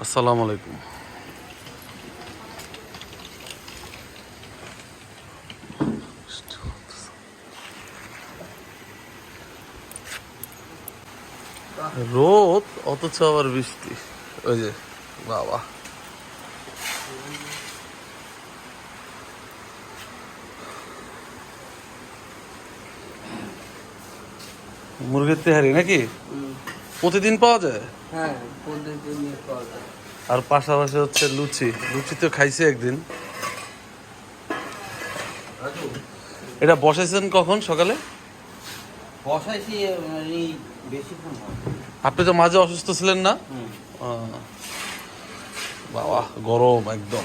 আসসালামু আলাইকুম। রোদ অথচ আবার বৃষ্টি। ওই যে বাবা। মুরগির তেহারি নাকি? প্রতিদিন পাওয়া যায়? হ্যাঁ প্রতিদিন পাওয়া যায়। আর পাশাপাশি হচ্ছে লুচি। লুচি তো খাইছে একদিন। এটা বসাইছেন কখন সকালে? বসাইছি বেশিক্ষণ আপনি তো মাঝে অসুস্থ ছিলেন না? বাবা গরম একদম।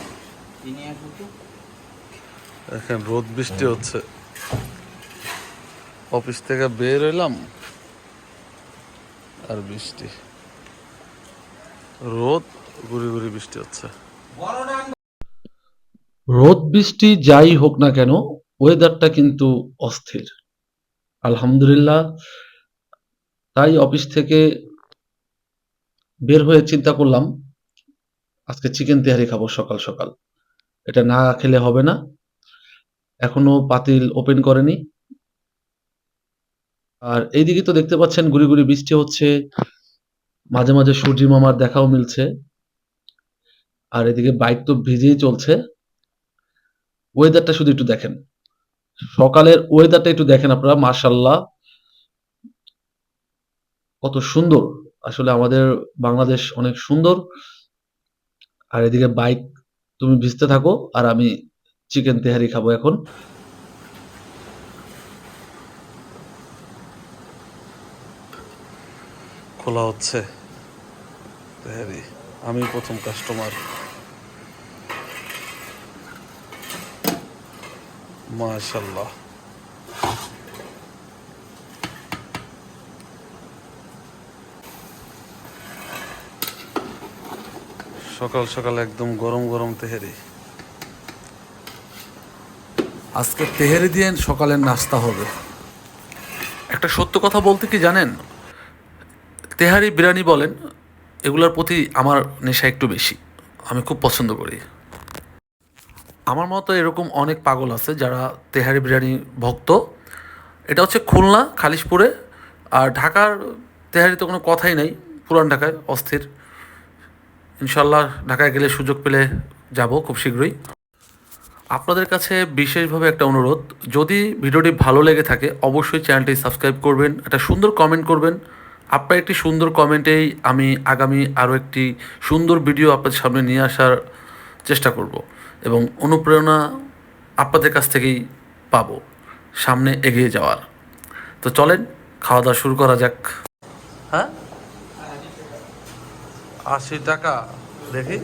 এখন রোদ বৃষ্টি হচ্ছে। অফিস থেকে বের হইলাম। আর বৃষ্টি। রোদ, গুড়ি গুড়ি বৃষ্টি হচ্ছে। রোদ, বৃষ্টি যাই হোক না কেন ওয়েদারটা কিন্তু অস্থির। আলহামদুলিল্লাহ, তাই অফিস থেকে বের হয়ে চিন্তা করলাম, আজকে চিকেন তেহারি খাব সকাল সকাল। এটা না খেলে হবে না। এখনও পাতিল ওপেন করেনি। আর এইদিকে তো দেখতে পাচ্ছেন গুড়ি গুড়ি বৃষ্টি হচ্ছে। মাঝে মাঝে সূর্যি মামার দেখাও মিলছে। আর এদিকে বাইক তো ভিজেই চলছে। ওয়েদারটা শুধু একটু দেখেন। সকালের ওয়েদারটা একটু দেখেন আপনারা মার্শাল্লাহ কত সুন্দর। আসলে আমাদের বাংলাদেশ অনেক সুন্দর। আর এদিকে বাইক তুমি ভিজতে থাকো, আর আমি চিকেন তেহারি খাব এখন। খোলা হচ্ছে। আমি প্রথম কাস্টমার মাশাল্লাহ সকাল সকাল একদম গরম গরম তেহারি। আজকে তেহারি দিয়ে সকালের নাস্তা হবে। একটা সত্য কথা বলতে কি জানেন? তেহারি বিরিয়ানি বলেন, এগুলোর প্রতি আমার নেশা একটু বেশি। আমি খুব পছন্দ করি। আমার মতো এরকম অনেক পাগল আছে যারা তেহারি বিরিয়ানি ভক্ত। এটা হচ্ছে খুলনা, খালিশপুরে। আর ঢাকার তেহারি তো কোনো কথাই নাই, পুরান ঢাকায়, অস্থির। ইনশাল্লাহ ঢাকায় গেলে সুযোগ পেলে যাব খুব শীঘ্রই। আপনাদের কাছে বিশেষভাবে একটা অনুরোধ, যদি ভিডিওটি ভালো লেগে থাকে, অবশ্যই চ্যানেলটি সাবস্ক্রাইব করবেন, একটা সুন্দর কমেন্ট করবেন। আপনার একটি সুন্দর কমেন্টেই আমি আগামী আরও একটি সুন্দর ভিডিও আপনাদের সামনে নিয়ে আসার চেষ্টা করব এবং অনুপ্রেরণা আপনাদের কাছ থেকেই পাবো সামনে এগিয়ে যাওয়ার। তো চলেন খাওয়া দাওয়া শুরু করা যাক। হ্যাঁ? আশি টাকা দেখি।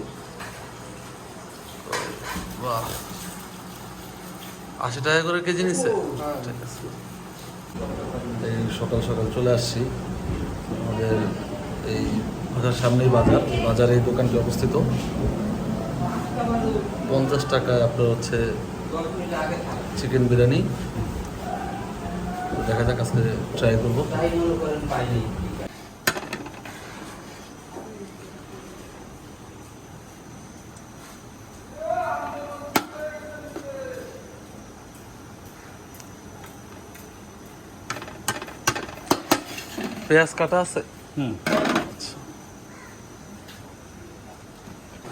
বাহ। আশি টাকা করে কেজি নিচ্ছে ঠিক আছে সকাল সকাল চলে আসছি। আমাদের এই বাজার সামনেই বাজার। বাজারে এই দোকানটি অবস্থিত। পঞ্চাশ টাকা আপনার হচ্ছে চিকেন বিরিয়ানি। দেখা যাক আজকে ট্রাই করব। পেঁয়াজ কাটা আছে? হুম। আচ্ছা।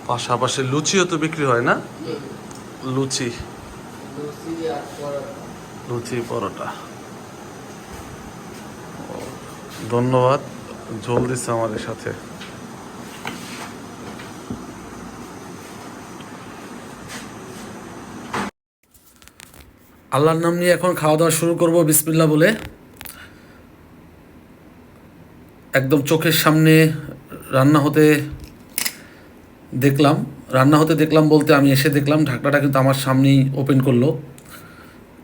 পাশাপাশি লুচিও তো বিক্রি হয় না? লুচি। লুচি পরোটা। ধন্যবাদ জল দিচ্ছে আমাদের সাথে। আল্লাহর নাম নিয়ে এখন খাওয়া দাওয়া শুরু করব বিসমিল্লা বলে। একদম চোখের সামনে রান্না হতে দেখলাম। রান্না হতে দেখলাম বলতে আমি এসে দেখলাম, ঢাকনাটা কিন্তু আমার সামনেই ওপেন করল।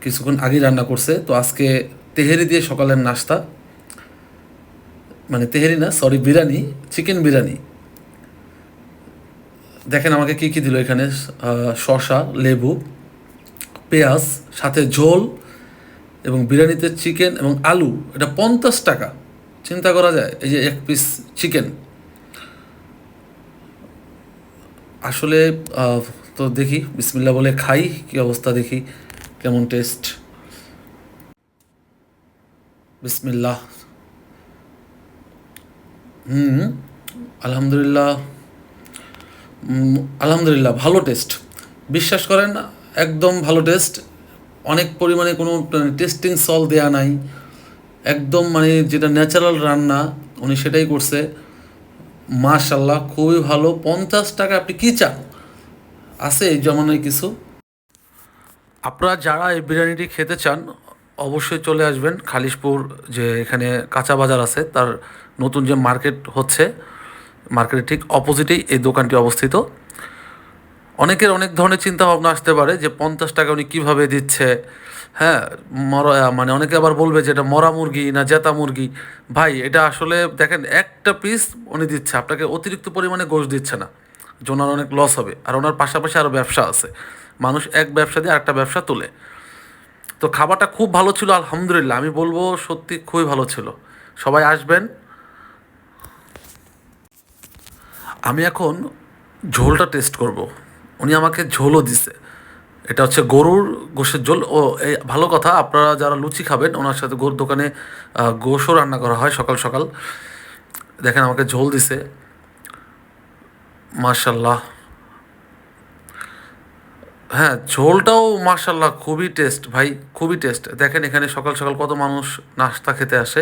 কিছুক্ষণ আগেই রান্না করছে। তো আজকে তেহেরি দিয়ে সকালের নাস্তা। মানে তেহেরি না সরি বিরিয়ানি চিকেন বিরিয়ানি। দেখেন আমাকে কি কি দিল এখানে। শসা, লেবু, পেঁয়াজ, সাথে ঝোল এবং বিরিয়ানিতে চিকেন এবং আলু। এটা পঞ্চাশ টাকা। চিন্তা করা যায়, এই যে এক পিস চিকেন আসলে তো দেখি বিসমিল্লা বলে খাই, কি অবস্থা দেখি, কেমন টেস্ট বিসমিল্লাহ। হুম, আলহামদুলিল্লাহ। আলহামদুলিল্লাহ, ভালো টেস্ট বিশ্বাস করেন, একদম ভালো টেস্ট অনেক পরিমাণে কোনো টেস্টিং সল দেয়া নাই। একদম মানে যেটা ন্যাচারাল রান্না, উনি সেটাই করছে। মাশাল্লাহ খুবই ভালো। পঞ্চাশ টাকা আপনি কী চান? আছে এই জমানায় কিছু? আপনারা যারা এই বিরিয়ানিটি খেতে চান, অবশ্যই চলে আসবেন খালিশপুর, যে এখানে কাঁচা বাজার আছে, তার নতুন যে মার্কেট হচ্ছে, মার্কেটের ঠিক অপোজিটেই এই দোকানটি অবস্থিত। অনেকের অনেক ধরনের চিন্তা ভাবনা আসতে পারে যে পঞ্চাশ টাকা উনি কীভাবে দিচ্ছে। হ্যাঁ মরা মানে অনেকে আবার বলবে যে এটা মরা মুরগি না জেতা মুরগি। ভাই, এটা আসলে দেখেন, একটা পিস উনি দিচ্ছে, আপনাকে অতিরিক্ত পরিমাণে গোশ দিচ্ছে না। যে ওনার অনেক লস হবে, আর ওনার পাশাপাশি আরও ব্যবসা আছে। মানুষ এক ব্যবসা দিয়ে আরেকটা ব্যবসা তোলে। তো খাবারটা খুব ভালো ছিল, আলহামদুলিল্লাহ। আমি বলব সত্যি খুবই ভালো ছিল। সবাই আসবেন। আমি এখন ঝোলটা টেস্ট করব। উনি আমাকে ঝোলও দিছে। এটা হচ্ছে গরুর গোশের ঝোল। ও, এই ভালো কথা, আপনারা যারা লুচি খাবেন, ওনার সাথে গরুর দোকানে গোশও রান্না করা হয় সকাল সকাল। দেখেন আমাকে ঝোল দিছে। মার্শাল্লাহ হ্যাঁ ঝোলটাও মার্শাল্লাহ খুবই টেস্ট, ভাই, খুবই টেস্ট। দেখেন এখানে সকাল সকাল কত মানুষ নাস্তা খেতে আসে।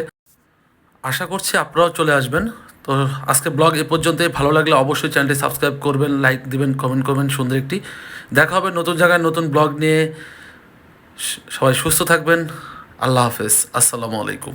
আশা করছি আপনারাও চলে আসবেন। তো আজকে ব্লগ এ পর্যন্তই। ভালো লাগলে অবশ্যই চ্যানেলটি সাবস্ক্রাইব করবেন লাইক দিবেন কমেন্ট করবেন, সুন্দর একটি। দেখা হবে নতুন জায়গায় নতুন ব্লগ নিয়ে। সবাই সুস্থ থাকবেন। আল্লাহ হাফেজ। আসসালামু আলাইকুম।